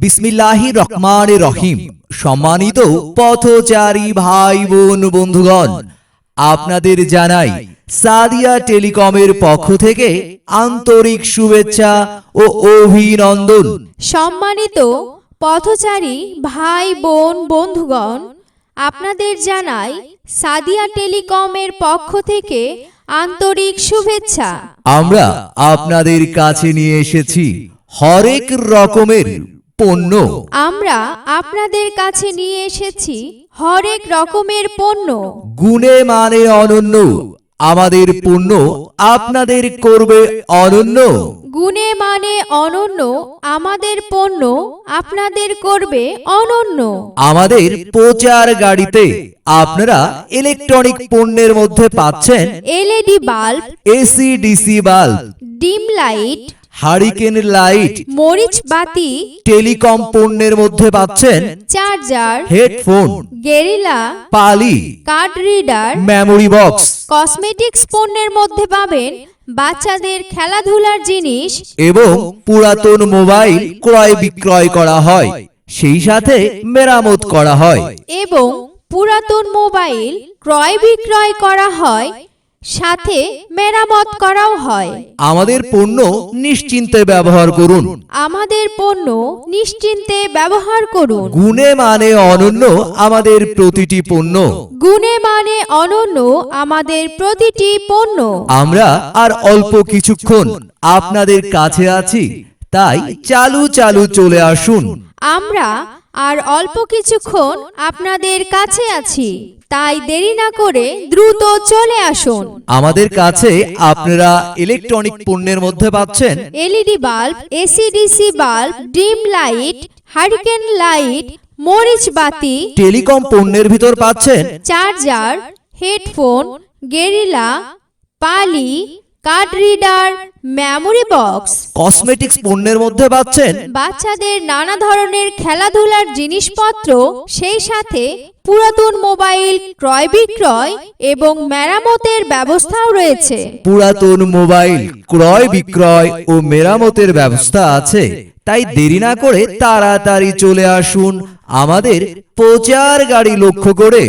বিসমিল্লাহি রহমান রহিম। সম্মানিত পথচারী ভাই বোন বন্ধুগণ আপনাদের জানাই সাদিয়া টেলিকমের পক্ষ থেকে আন্তরিক শুভেচ্ছা ও অভিনন্দন। সম্মানিত পথচারী ভাই বোন বন্ধুগণ আপনাদের জানাই সাদিয়া টেলিকমের পক্ষ থেকে আন্তরিক শুভেচ্ছা। আমরা আপনাদের কাছে নিয়ে এসেছি হরেক রকমের পণ্য। আমরা আপনাদের কাছে নিয়ে এসেছি হরেক রকমের পণ্য। গুণে মানে অনন্য। আমাদের পণ্য আপনাদের করবে অনন্য। গুণে মানে অনন্য আমাদের পণ্য আপনাদের করবে অনন্য। আমাদের প্রচার গাড়িতে আপনারা ইলেকট্রনিক পণ্যের মধ্যে পাচ্ছেন LED bulb AC DC bulb dim light hurricane light মরিচ বাতি টেলিকম পণ্যের মধ্যে পাচ্ছেন চার্জার হেডফোন গেরিলা পালি card reader memory box cosmetics পণ্যের মধ্যে পাবেন বাচ্চাদের খেলাধুলার জিনিস এবং পুরাতন মোবাইল ক্রয় বিক্রয় করা হয়। সেই সাথে মেরামত করা হয়। এবং পুরাতন মোবাইল ক্রয় বিক্রয় করা হয়। সাথে মেরামত করাও হয়। আমাদের পণ্য নিশ্চিন্তে ব্যবহার করুন। আমাদের পণ্য নিশ্চিন্তে ব্যবহার করুন। গুণে মানে অনন্য আমাদের প্রতিটি পণ্য। গুণে মানে অনন্য আমাদের প্রতিটি পণ্য। আমরা আর অল্প কিছুক্ষণ আপনাদের কাছে আছি তাই চালু চালু চলে আসুন। আমরা আর অল্প কিছুক্ষণ আপনাদের কাছে আছি। তাই দেরি না করে দ্রুত চলে আসুন। আমাদের কাছে আপনারা ইলেকট্রনিক পণ্যের মধ্যে পাচ্ছেন LED bulb AC DC bulb dim light hurricane light মরিচ বাতি টেলিকম পণ্যের ভিতর পাচ্ছেন চার্জার হেডফোন গেরিলা পালি card reader memory box cosmetics পণ্যের মধ্যে পাচ্ছেন বাচ্চাদের নানা ধরনের খেলাধুলার জিনিসপত্র সেই সাথে পুরাতন মোবাইল ক্রয় বিক্রয় এবং মেরামতের ব্যবস্থাও রয়েছে। পুরাতন মোবাইল ক্রয় বিক্রয় ও মেরামতের ব্যবস্থা আছে। তাই দেরি না করে তাড়াতাড়ি চলে আসুন আমাদের প্রচার গাড়ি লক্ষ্য করে।